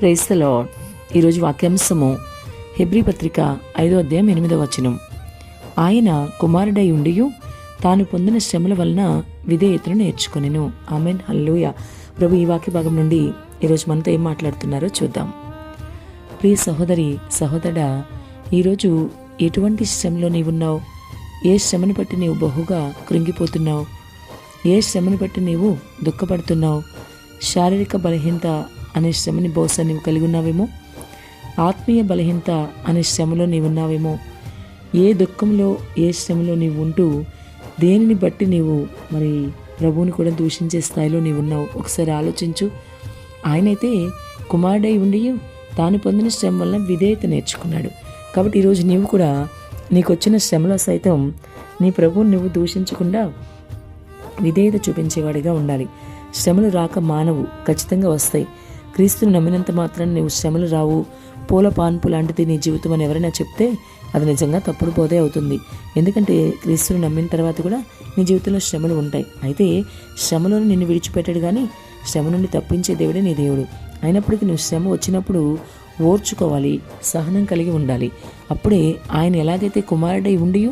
ప్రేస్తలో ఈరోజు వాక్యాంశము హెబ్రి పత్రిక ఐదో అధ్యాయం ఎనిమిదో వచనం. ఆయన కుమారుడై ఉండియు తాను పొందిన శ్రమల వలన విధేయతను నేర్చుకునేను. ఆమెన్. హల్లూయ ప్రభు ఈ వాక్య భాగం నుండి ఈరోజు మనతో ఏం మాట్లాడుతున్నారో చూద్దాం. ప్రియ సహోదరి సహోదరా ఈరోజు ఎటువంటి శ్రమలో నీవున్నావు? ఏ శ్రమను బట్టి నీవు బహుగా కృంగిపోతున్నావు? ఏ శ్రమను బట్టి నీవు దుఃఖపడుతున్నావు? శారీరక బలహీనత అనే శ్రమని బహుశా నీవు కలిగి ఉన్నావేమో? ఆత్మీయ బలహీనత అనే శ్రమలో నీవున్నావేమో ఏ దుఃఖంలో ఏ శ్రమలో నీవు ఉంటూ దేనిని బట్టి నీవు మరి ప్రభువుని కూడా దూషించే స్థాయిలో నీవు ఉన్నావు? ఒకసారి ఆలోచించు. ఆయనైతే కుమారుడై ఉండి తాను పొందిన శ్రమ వల్ల విధేయత నేర్చుకున్నాడు. కాబట్టి ఈరోజు నీవు కూడా నీకు వచ్చిన శ్రమలో సైతం నీ ప్రభువుని నువ్వు దూషించకుండా విధేయత చూపించేవాడిగా ఉండాలి. శ్రమలు రాక మానవు ఖచ్చితంగా వస్తాయి. క్రీస్తుని నమ్మినంత మాత్రం నీవు శ్రమలు రావు. పూల పాన్పు లాంటిది నీ జీవితం అని ఎవరైనా చెప్తే అది నిజంగా తప్పుడు పోదే అవుతుంది. ఎందుకంటే క్రీస్తుని నమ్మిన తర్వాత కూడా నీ జీవితంలో శ్రమలు ఉంటాయి. అయితే శ్రమలను నిన్ను విడిచిపెట్టాడు కానీ శ్రమ నుండి తప్పించే దేవుడే నీ దేవుడు. అయినప్పటికీ నువ్వు శ్రమ వచ్చినప్పుడు ఓర్చుకోవాలి సహనం కలిగి ఉండాలి. అప్పుడే ఆయన ఎలాగైతే కుమారుడై ఉండి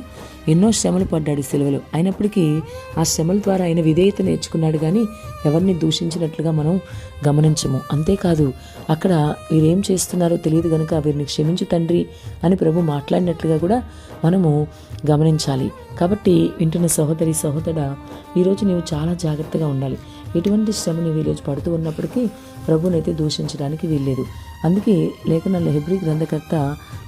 ఎన్నో శ్రమలు పడ్డాడు సెలవులు. అయినప్పటికీ ఆ శ్రమల ద్వారా ఆయన విధేయత నేర్చుకున్నాడు కానీ ఎవరిని దూషించినట్లుగా మనం గమనించము. అంతేకాదు అక్కడ వీరేం చేస్తున్నారో తెలియదు కనుక వీరిని క్షమించు తండ్రి అని ప్రభు మాట్లాడినట్లుగా కూడా మనము గమనించాలి. కాబట్టి వింటున్న సహోదరి సహోదర ఈరోజు నీవు చాలా జాగ్రత్తగా ఉండాలి. ఎటువంటి శ్రమని వీలేజ్ పడుతూ ఉన్నప్పటికీ ప్రభునైతే దూషించడానికి వీల్లేదు. అందుకే లేఖనాల్లో హెబ్రి గ్రంథకర్త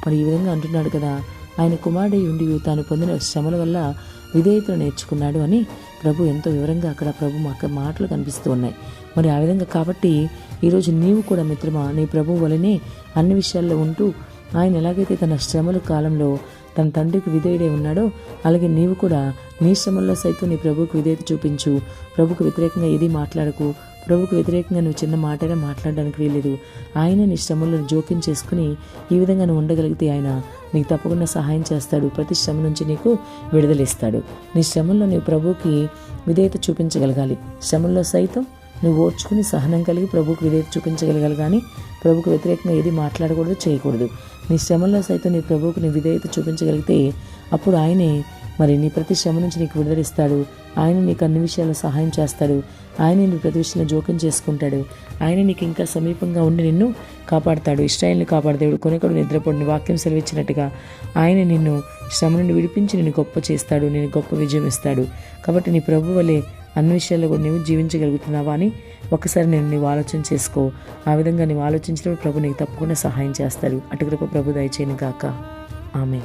మరి ఈ విధంగా అంటున్నాడు కదా ఆయన కుమారుడై ఉండి తాను పొందిన శ్రమల వల్ల విధేయతను నేర్చుకున్నాడు అని ప్రభు ఎంతో వివరంగా అక్కడ ప్రభు మాకు మాటలు కనిపిస్తూ ఉన్నాయి. మరి ఆ విధంగా కాబట్టి ఈరోజు నీవు కూడా మిత్రమా నీ ప్రభు వలనే అన్ని విషయాల్లో ఉంటూ ఆయన ఎలాగైతే తన శ్రమల కాలంలో తన తండ్రికి విధేయుడే ఉన్నాడో అలాగే నీవు కూడా నీ శ్రమంలో సైతం నీ ప్రభుకు విధేయత చూపించు. ప్రభుకు వ్యతిరేకంగా ఏది మాట్లాడకు. ప్రభుకు వ్యతిరేకంగా నువ్వు చిన్న మాటనే మాట్లాడడానికి వీల్లేదు. ఆయన నీ శ్రమలను జోక్యం చేసుకుని ఈ విధంగా నువ్వు ఉండగలిగితే ఆయన నీకు తప్పకుండా సహాయం చేస్తాడు. ప్రతి శ్రమ నుంచి నీకు విడుదలిస్తాడు. నీ శ్రమల్లో నీవు ప్రభుకి విధేయత చూపించగలగాలి. శ్రమల్లో సైతం నువ్వు ఓర్చుకుని సహనం కలిగి ప్రభుకు విధేయత చూపించగలగాలి. కానీ ప్రభుకు వ్యతిరేకంగా ఏది మాట్లాడకూడదు చేయకూడదు. నీ శ్రమల్లో సైతం నీ ప్రభువుకు నీ విధేయత చూపించగలిగితే అప్పుడు ఆయనే మరి నీ ప్రతి శ్రమ నుంచి నీకు విడుదలిస్తాడు. ఆయన నీకు అన్ని విషయాల్లో సహాయం చేస్తాడు. ఆయన నీ ప్రతి విషయంలో జోక్యం చేసుకుంటాడు. ఆయన నీకు ఇంకా సమీపంగా ఉండి నిన్ను కాపాడతాడు. ఇష్టాయిల్ని కాపాడదేవుడు కొనకడు నిద్రపోడిని వాక్యం సెలవిచ్చినట్టుగా ఆయన నిన్ను శ్రమ నుండి విడిపించి నిన్ను గొప్ప చేస్తాడు. నేను గొప్ప విజయం ఇస్తాడు. కాబట్టి నీ ప్రభు వలె అన్ని విషయాల్లో కూడా నీవు జీవించగలుగుతున్నావా అని ఒకసారి నేను నీవు ఆలోచన చేసుకో. ఆ విధంగా నీవు ఆలోచించినప్పుడు ప్రభు నీకు తప్పకుండా సహాయం చేస్తారు అటు కృప ప్రభు దయచేయను గాక. ఆమె